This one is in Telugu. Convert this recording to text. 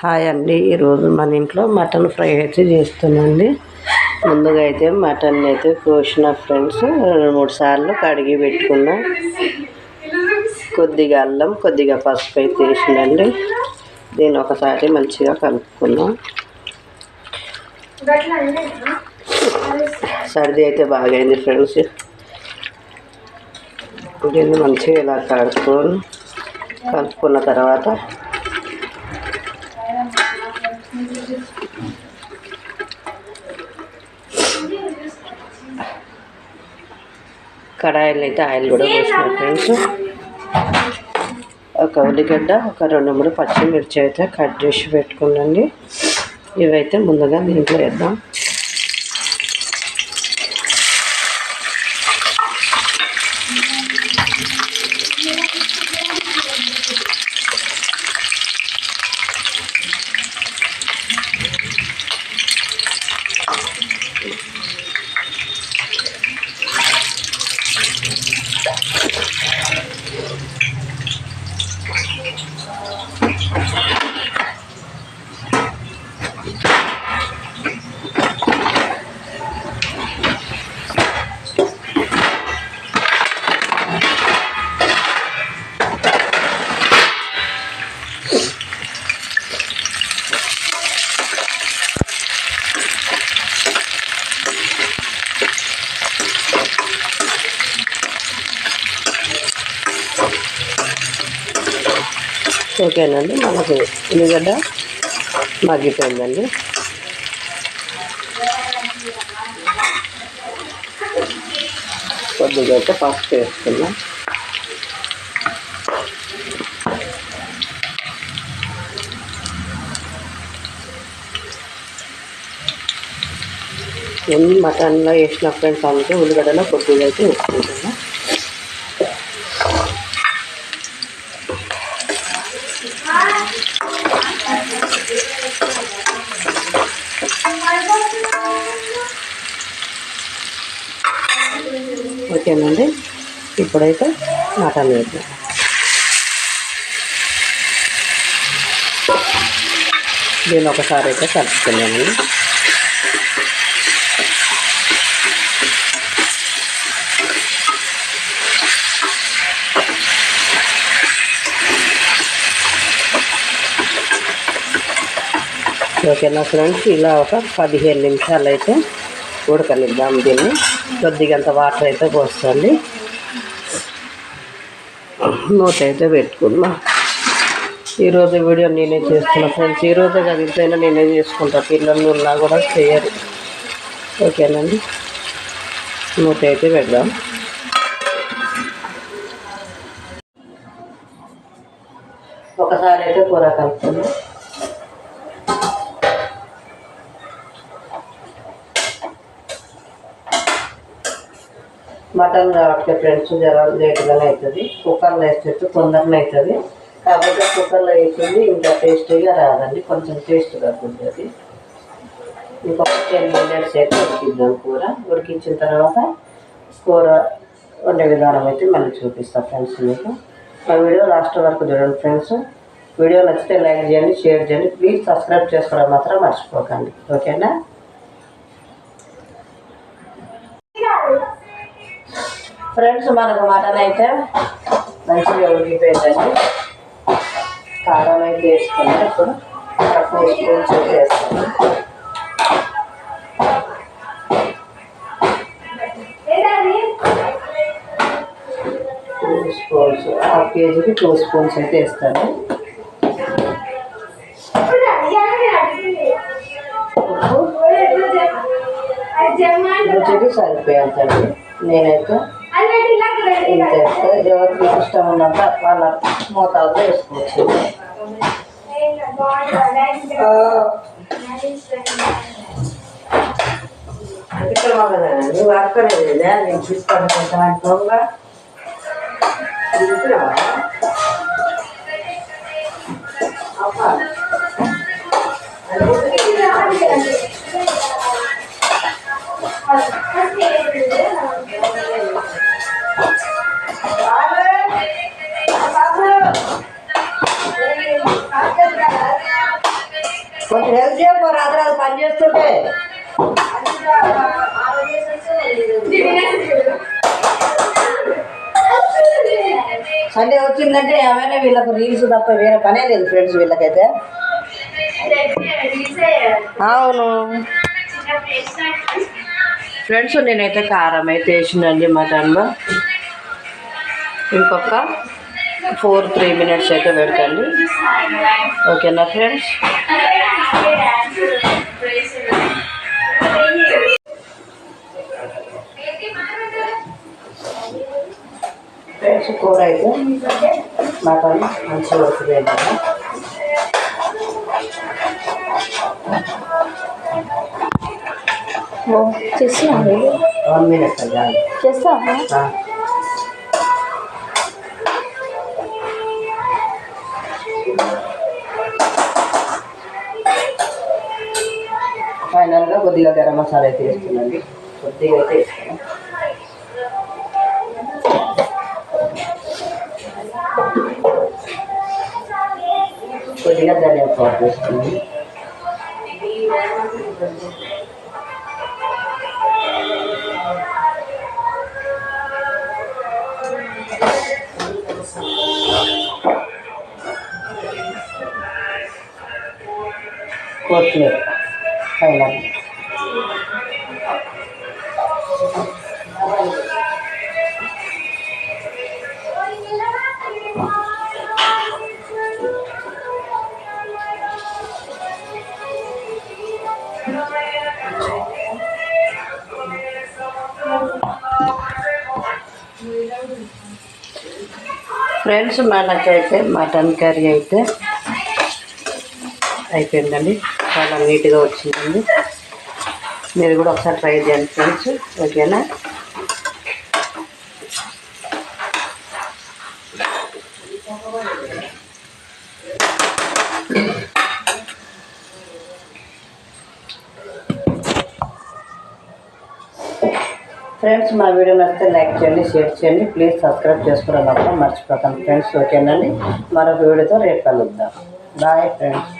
హాయ్ అండి. ఈరోజు మన ఇంట్లో మటన్ ఫ్రై అయితే చేస్తున్నాండి ముందుగా అయితే మటన్ అయితే కోసిన ఫ్రెండ్స్ రెండు మూడు సార్లు కడిగి పెట్టుకున్నా. కొద్దిగా అల్లం కొద్దిగా పసుపు అయితే వేసిందండి. దీన్ని ఒకసారి మంచిగా కలుపుకున్నాం సర్ది అయితే బాగైంది ఫ్రెండ్స్. దీన్ని మంచిగా ఇలా కడుక్కొని కలుపుకున్న తర్వాత కడాయిలు అయితే ఆయిల్ కూడా పోసిన ఫ్రెండ్స్. ఒక ఉల్లిగడ్డ ఒక రెండు మూడు పచ్చిమిర్చి అయితే కట్ చేసి పెట్టుకున్నాండి. ఇవైతే ముందుగా దీంట్లో వేద్దాం. ఓకేనండి మనకు ఉల్లిగడ్డ మగ్గిపోయిందండి. కొద్దిగా అయితే పసుపు వేసుకున్నాం మటన్లో వేసిన ఫ్రెండ్స్ అందుకే ఉల్లిగడ్డలో కొద్దిగా అయితే వేసుకుంటున్నాం ఓకేనండి. ఇప్పుడైతే మటన్ వేద్దాం. దీన్ని ఒకసారి అయితే కలుపుకున్నామండి ఓకేనా ఫ్రెండ్స్? ఇలా ఒక పదిహేను నిమిషాలు అయితే ఉడకనిద్దాం దీన్ని. కొద్దిగంత వాటర్ అయితే పోస్తుంది. మూత అయితే పెట్టుకుందాం. ఈరోజు వీడియో నేనే చేస్తున్నా ఫ్రెండ్స్. ఈరోజే కాదు ఇంతైనా నేనే చేసుకుంటా. పిల్లలు ఉన్నా కూడా చేయరు. ఓకేనండి మూత అయితే పెడదాం. ఒకసారి అయితే కూర కలుపుకుందాం. మటన్ కాబట్టి ఫ్రెండ్స్ జర లేట్గానే అవుతుంది కుక్కర్లో వేసేట్టు తొందరనే అవుతుంది కాబట్టి కుక్కర్లో వేసింది ఇంకా టేస్టీగా రాదండి. కొంచెం టేస్ట్ తగ్గుతుంది ఇంకొక టెన్ మినిట్స్ అయితే ఉడికిద్దాం కూర. ఉడికించిన తర్వాత కూర వండే విధానం అయితే మళ్ళీ చూపిస్తాను ఫ్రెండ్స్ మీకు. మా వీడియో లాస్ట్ వరకు చూడండి ఫ్రెండ్స్. వీడియో నచ్చితే లైక్ చేయండి షేర్ చేయండి. ప్లీజ్ సబ్స్క్రైబ్ చేసుకోవడం మాత్రం మర్చిపోకండి. ఓకేనా? ఫ్రెండ్స్ మనకు మటన్ అయితే మంచిగా ఉడికిపోయిందండి కారం అయితే వేసుకుని ఇప్పుడు టూ స్పూన్స్ అయితే వేస్తాను టూ స్పూన్స్ హాఫ్ కేజీకి టూ స్పూన్స్ అయితే వేస్తాను. రుచికి సరిపోయేంతండి నేనైతే ఇంత వేస్తే ఎవరికి ఇష్టం ఉన్నంత వాళ్ళ మోతాదులో వేసుకోవచ్చు ఇక్కడ నువ్వు అక్కడే నేను తీసుకొని కొంచెం అంటున్నావుగా కొంచెం హెల్ప్ చేయకు రాత్రి అది పని చేస్తుంటే సండే వచ్చిందంటే ఏమైనా వీళ్ళకు రీల్స్ తప్ప వేరే పనే లేదు ఫ్రెండ్స్ వీళ్ళకైతే. అవును. ఫ్రెండ్స్ నేనైతే కారం అయితే వేసిందండి మటన్లో ఇంకొక ఫోర్ త్రీ మినిట్స్ అయితే పెడతండి ఓకేనా ఫ్రెండ్స్ ఫ్రెండ్స్ కూర అయితే మటన్ మంచిగా ఉడికిపోయింది చేస్తున్నాను వన్ మినిట్ చాలు ఫైనల్గా కొద్దిగా గరం మసాలా అయితే వేస్తున్నాండి కొద్దిగా అయితే వేస్తున్నాం కొద్దిగా ధనియా పౌడర్ వేస్తుంది కొత్తిమీర. ఫ్రెండ్స్ మనకైతే మటన్ కర్రీ అయితే అయిపోయిందండి. చాలా నీట్గా వచ్చిందండి. మీరు కూడా ఒకసారి ట్రై చేయండి ఫ్రెండ్స్. ఓకేనా? ఫ్రెండ్స్ మా వీడియో నచ్చితే లైక్ చేయండి షేర్ చేయండి. ప్లీజ్ సబ్స్క్రైబ్ చేసుకోవడం మాత్రం మర్చిపోతాను ఫ్రెండ్స్ ఓకేనండి. మరొక వీడియోతో రేపు కలుద్దాం. Bye friends.